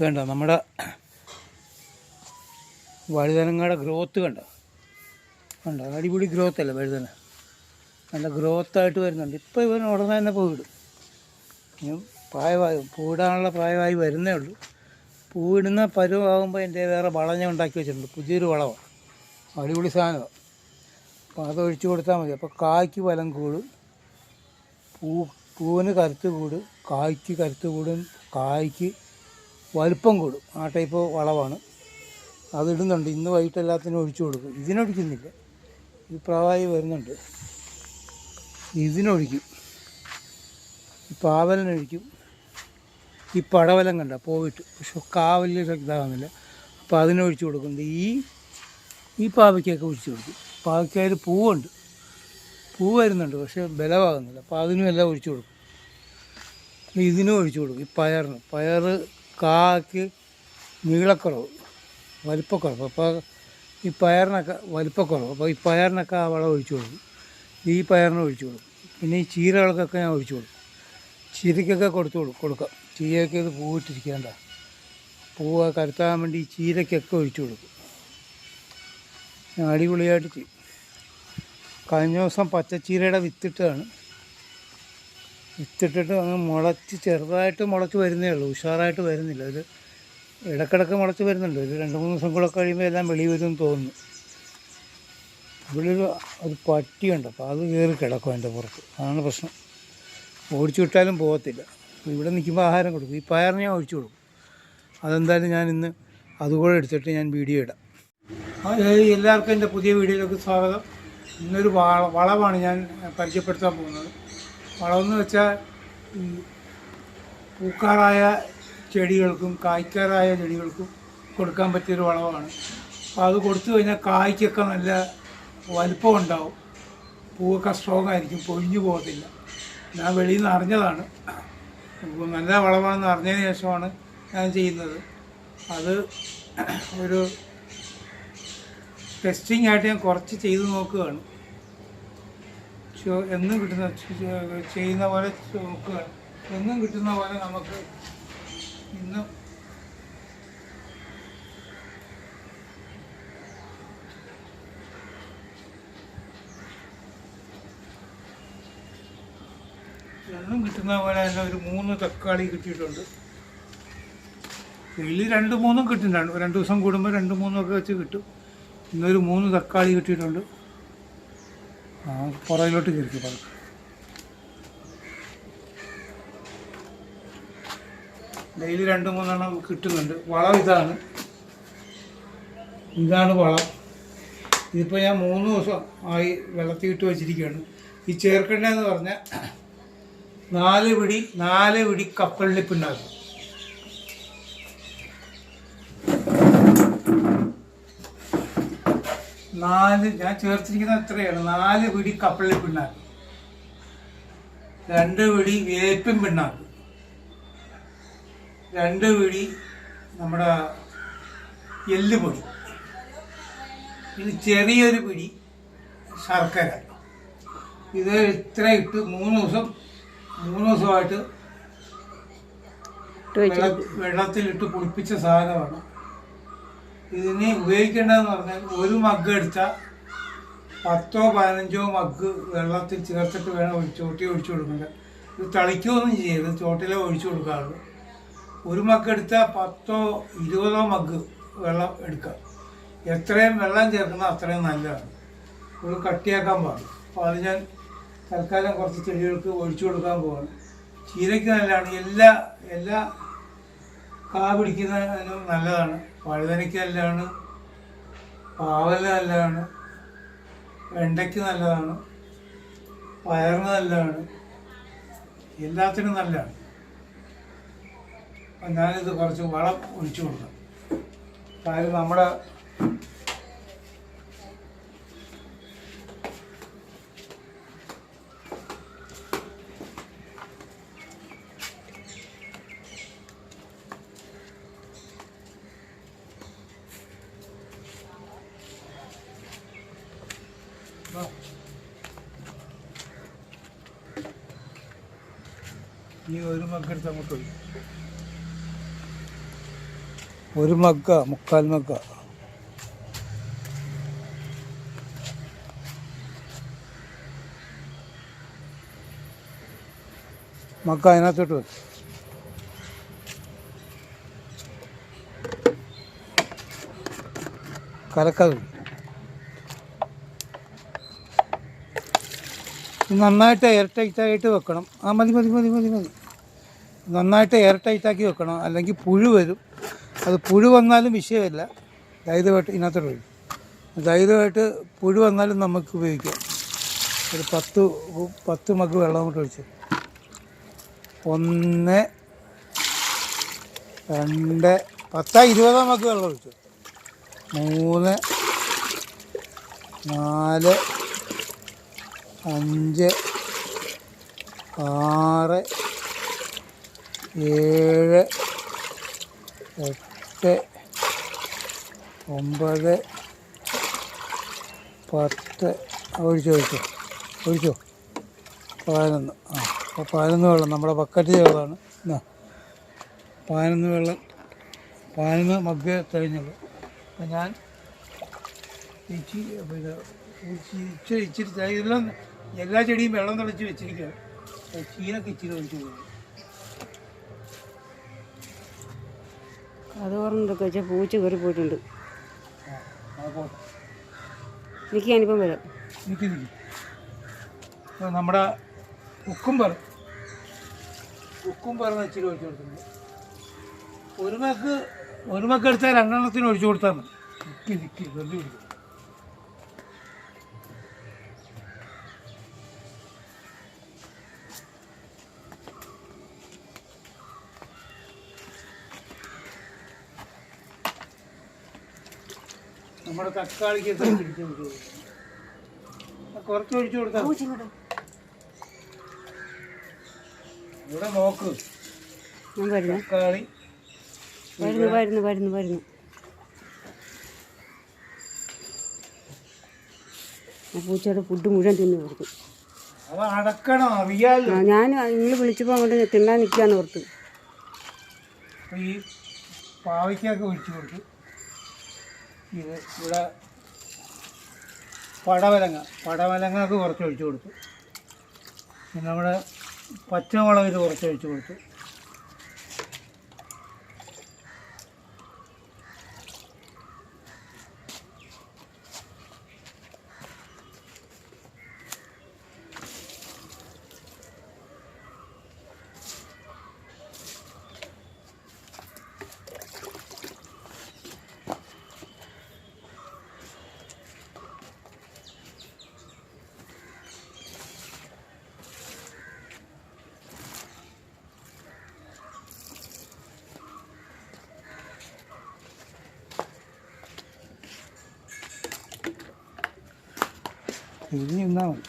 കണ്ടോ? നമ്മുടെ വഴുതനങ്ങയുടെ ഗ്രോത്ത് കണ്ടോ? കണ്ടോ? അടിപൊളി ഗ്രോത്ത് അല്ലേ വഴുതന? നല്ല ഗ്രോത്തായിട്ട് വരുന്നുണ്ട്. ഇപ്പോൾ ഇവൻ ഉടനെ തന്നെ പൂവിടും. ഇനി പ്രായമായി പൂവിടാനുള്ള പ്രായമായി വരുന്നേ ഉള്ളൂ. പൂവിടുന്ന പരുവാകുമ്പോൾ എന്റെ വേറെ വളഞ്ഞ ഉണ്ടാക്കി വെച്ചിട്ടുണ്ട്. പുതിയൊരു വളമാണ് അടിപൊളി സാധനമാണ് അപ്പോൾ അത് ഒഴിച്ചു കൊടുത്താൽ മതി. അപ്പോൾ കായ്ക്ക് ഫലം കൂടും. പൂ പൂവിന് കരുത്ത് കൂടും. കായ്ക്ക് കരുത്ത് കൂടും. കായ്ക്ക് വലുപ്പം കൂടും. ആ ടൈപ്പ് വളമാണ് അതിടുന്നുണ്ട് ഇന്ന് വൈകിട്ട് എല്ലാത്തിനും ഒഴിച്ചു കൊടുക്കും. ഇതിനൊഴിക്കുന്നില്ല. ഈ പ്രാവായി വരുന്നുണ്ട്. ഇതിനൊഴിക്കും. ഈ പാവലിനൊഴിക്കും. ഈ പടവലം കണ്ട പോയിട്ട്. പക്ഷെ കാവലിൽ ഇതാകുന്നില്ല അപ്പോൾ അതിനൊഴിച്ചു കൊടുക്കുന്നത് ഈ ഈ പാവയ്ക്കൊക്കെ ഒഴിച്ചു കൊടുക്കും. പാവയ്ക്കായ പൂവുണ്ട്. പൂ വരുന്നുണ്ട് പക്ഷെ ബലമാകുന്നില്ല. അപ്പോൾ അതിനും എല്ലാം ഒഴിച്ചു കൊടുക്കും. ഇതിനും ഒഴിച്ചു കൊടുക്കും. ഈ പയറിന്. പയർ കാക്ക് നീളക്കുറവ് വലിപ്പക്കുറവ്. അപ്പോൾ ഈ പയറിനൊക്കെ വലിപ്പക്കുറവ്. അപ്പോൾ ഈ പയറിനൊക്കെ ആ വളം ഒഴിച്ചു കൊടുക്കും. ഈ പയറിന് ഒഴിച്ചു കൊടുക്കും. പിന്നെ ഈ ചീരകൾക്കൊക്കെ ഞാൻ ഒഴിച്ചു കൊടുക്കും. ചീരയ്ക്കൊക്കെ കൊടുത്തു കൊടുക്കും കൊടുക്കാം. ചീരയ്ക്ക് ഇത് പൂവിട്ടിരിക്കേണ്ട. പൂവ് കരുത്താൻ വേണ്ടി ഈ ചീരയ്ക്കൊക്കെ ഒഴിച്ചു കൊടുക്കും. അടിപൊളിയായിട്ട് ചെയ്യും. കഴിഞ്ഞ ദിവസം പച്ചച്ചീരയുടെ വിത്തിട്ടാണ് വിത്തിട്ടിട്ട് അങ്ങ് മുളച്ച് ചെറുതായിട്ട് മുളച്ച് വരുന്നേ ഉള്ളൂ. ഉഷാറായിട്ട് വരുന്നില്ല. ഒരു ഇടക്കിടക്ക് മുളച്ച് വരുന്നുണ്ട്. ഒരു രണ്ട് മൂന്ന് ദിവസം കൂടെ കഴിയുമ്പോൾ എല്ലാം വെളി വരും തോന്നുന്നു. ഇവിടെ ഒരു ഒരു പട്ടിയുണ്ട്. അപ്പോൾ അത് കയറി കിടക്കും എന്റെ പുറത്ത്. അതാണ് പ്രശ്നം. ഓടിച്ചു വിട്ടാലും പോകത്തില്ല. ഇവിടെ നിൽക്കുമ്പോൾ ആഹാരം കൊടുക്കും. ഈ പയറിന് ഞാൻ ഒഴിച്ചു കൊടുക്കും. അതെന്തായാലും ഞാൻ ഇന്ന് അതുകൂടെ എടുത്തിട്ട് ഞാൻ വീഡിയോ ഇടാം. എല്ലാവർക്കും എന്റെ പുതിയ വീഡിയോയിലേക്ക് സ്വാഗതം. ഇന്നൊരു വള വളമാണ് ഞാൻ പരിചയപ്പെടുത്താൻ പോകുന്നത്. വളമെന്ന് വെച്ചാൽ ഈ പൂക്കാറായ ചെടികൾക്കും കായ്ക്കാറായ ചെടികൾക്കും കൊടുക്കാൻ പറ്റിയൊരു വളമാണ്. അപ്പോൾ അത് കൊടുത്തു കഴിഞ്ഞാൽ കായ്ക്കൊക്കെ നല്ല വലിപ്പം ഉണ്ടാവും. പൂവൊക്കെ സ്ട്രോങ് ആയിരിക്കും പൊഴിഞ്ഞു പോകത്തില്ല. ഞാൻ വെളിയിൽ നിന്ന് അറിഞ്ഞതാണ്. നല്ല വളമാണെന്ന് അറിഞ്ഞതിന് ശേഷമാണ് ഞാൻ ചെയ്യുന്നത്. അത് ഒരു ടെസ്റ്റിംഗ് ആയിട്ട് ഞാൻ കുറച്ച് ചെയ്ത് നോക്കുകയാണ്. എന്നും കിട്ടുന്ന ചെയ്യുന്ന പോലെ നോക്കുക. എന്നും കിട്ടുന്ന പോലെ നമുക്ക് ഇന്ന് എന്നും കിട്ടുന്ന പോലെ തന്നെ ഒരു മൂന്ന് തക്കാളി കിട്ടിയിട്ടുണ്ട്. ഡെയിലി രണ്ട് മൂന്നും കിട്ടുന്നുണ്ട് രണ്ട് ദിവസം കൂടുമ്പോൾ രണ്ട് മൂന്നും ഒക്കെ വെച്ച് കിട്ടും. ഇന്നൊരു മൂന്ന് തക്കാളി കിട്ടിയിട്ടുണ്ട്. ആ പുറകിലോട്ട് കയറി പതുക്കെ ഡെയിലി രണ്ട് മൂന്നെണ്ണം കിട്ടുന്നുണ്ട്. വളം ഇതാണ്. ഇതാണ് വളം. ഇതിപ്പോൾ ഞാൻ മൂന്ന് ദിവസം ആയി വെള്ളത്തിൽ ഇട്ട് വെച്ചിരിക്കുകയാണ്. ഈ എന്ന് പറഞ്ഞാൽ നാല് പിടി നാല് പിടി കപ്പലിൽ പിണ്ണാക്കും നാല് ഞാൻ ചേർത്തിരിക്കുന്ന എത്രയാണ്? നാല് പിടി കപ്പളിൽ പിണ്ണാക്ക്. രണ്ട് പിടി വേപ്പിൻ പിണ്ണാക്ക്. രണ്ട് പിടി നമ്മുടെ എല്ല് എല്ലുപൊടി പിന്നെ ചെറിയൊരു പിടി ശർക്കര. ഇത് ഇത്ര ഇട്ട് മൂന്ന് ദിവസം മൂന്ന് ദിവസമായിട്ട് വെള്ള വെള്ളത്തിലിട്ട് കുളിപ്പിച്ച സാധനമാണ്. ഇതിന് ഉപയോഗിക്കേണ്ടതെന്ന് പറഞ്ഞാൽ ഒരു മഗ് എടുത്താൽ പത്തോ പതിനഞ്ചോ മഗ് വെള്ളത്തിൽ ചേർത്തിട്ട് വേണം ചോട്ടി ഒഴിച്ചു കൊടുക്കേണ്ടത്. ഇത് തളിക്കുകയൊന്നും ചെയ്യരുത് ചോട്ടിലേ ഒഴിച്ചു കൊടുക്കാറുള്ളൂ. ഒരു മഗ് എടുത്താൽ പത്തോ ഇരുപതോ മഗ് വെള്ളം എടുക്കാം എത്രയും വെള്ളം ചേർക്കുന്നത് അത്രയും നല്ലതാണ്. ഒരു കട്ടിയാക്കാൻ പാടില്ല. അപ്പോൾ അത് ഞാൻ തൽക്കാലം കുറച്ച് ചെടികൾക്ക് ഒഴിച്ചു കൊടുക്കാൻ പോവാണ്. ചീരയ്ക്ക് നല്ലതാണ്. എല്ലാ എല്ലാ കാ പിടിക്കുന്നതിനും നല്ലതാണ്. വഴുതനയ്ക്ക് നല്ലതാണ് പാവൽ നല്ലതാണ് വെണ്ടയ്ക്ക് നല്ലതാണ് പയറിന് നല്ലതാണ് എല്ലാത്തിനും നല്ലതാണ്. അപ്പം ഞാനിത് കുറച്ച് വളം ഒഴിച്ചു കൊടുക്കാം. കാര്യം നമ്മുടെ ഈ ഒരു മക്കെടുത്ത് അങ്ങോട്ട് പോയി ഒരു മക്ക മുക്കാൽ മക്ക മക്ക അതിനകത്തോട്ട് വെക്കും. കലക്കാതെ നന്നായിട്ട് എയർ ടൈറ്റായിട്ട് വെക്കണം. ആ മതി മതി മതി മതി മതി. നന്നായിട്ട് എയർ ടൈറ്റാക്കി വെക്കണം. അല്ലെങ്കിൽ പുഴു വരും. അത് പുഴു വന്നാലും വിഷയമല്ല. ധൈര്യമായിട്ട് ഇതിനകത്തോട്ട് വരും ധൈര്യമായിട്ട് പുഴു വന്നാലും നമുക്ക് ഉപയോഗിക്കാം. ഒരു പത്ത് പത്ത് മഗ് വെള്ളം കൊണ്ട് ഒഴിച്ച്. ഒന്ന് രണ്ട് പത്താ ഇരുപതാം മഗ് വെള്ളം ഒഴിച്ചു. മൂന്ന് നാല് അഞ്ച് ആറ് ഏഴ് എട്ട് ഒമ്പത് പത്ത്. ഒഴിച്ചു ഒഴിച്ചു ഒഴിച്ചു. പതിനൊന്ന്. ആ അപ്പോൾ പതിനൊന്ന് വെള്ളം നമ്മുടെ ബക്കറ്റ് ചെയ്തതാണ് എന്നാ പതിനൊന്ന് വെള്ളം. പതിനൊന്ന് മഗ് തെളിഞ്ഞുള്ളൂ. അപ്പം ഞാൻ ഇച്ചിരി പിന്നെ ഇച്ചിരി ഇച്ചിരി ഇച്ചിരി ഇതെല്ലാം എല്ലാ ചെടിയും വെള്ളം തളിച്ച് വെച്ചിരിക്കുക ചീനൊക്കെ ഇച്ചിരി ഒഴിച്ചു പോകും അത് പറഞ്ഞിട്ടൊക്കെ വെച്ചാൽ പൂച്ച കയറി പോയിട്ടുണ്ട്. നിൽക്കാനിപ്പം എനിക്ക് ഞാനിപ്പം വരാം. നിൽക്കി നിൽക്കി നമ്മുടെ ഉക്കുംപർ ഉക്കുംപർ ഇച്ചിരി ഒഴിച്ചു കൊടുത്തിട്ടുണ്ട്. ഒരുമക്ക് ഒരുമക്ക് ഒരു മക്ക് എടുത്താൽ രണ്ടെണ്ണത്തിന് ഒഴിച്ചു കൊടുത്താൽ മതി. നിൽക്കി നിൽക്കി വെറുതെ നമ്മുടെ തക്കാളിക്ക് കൊടുക്കും ആ, കുറച്ച് ഒഴിച്ചു കൊടുത്താൽ ഇവിടെ നോക്ക്. ഞാൻ വരുന്നു. തക്കാളി. വരുന്നു വരുന്നു വരുന്നു വരുന്നു. ആ പൂച്ചയുടെ ഫുഡ് മുഴുവൻ തിന്നു കൊടുക്കും ഞാൻ നിങ്ങൾ വിളിച്ചപ്പോൾ അങ്ങോട്ട് തിന്നാൻ നിൽക്കാന്ന് ഓർത്ത്. ഈ പാവയ്ക്കൊക്കെ ഒഴിച്ചു കൊടുത്തു. ഇത് ഇവിടെ പടവലങ്ങ പടവലങ്ങ കുറച്ച് ഒഴിച്ചു കൊടുത്തു. പിന്നെ നമ്മുടെ പച്ചമുളക് ഇത് കുറച്ച് ഒഴിച്ചു കൊടുത്തു. ഇനി നിന്നാൽ മതി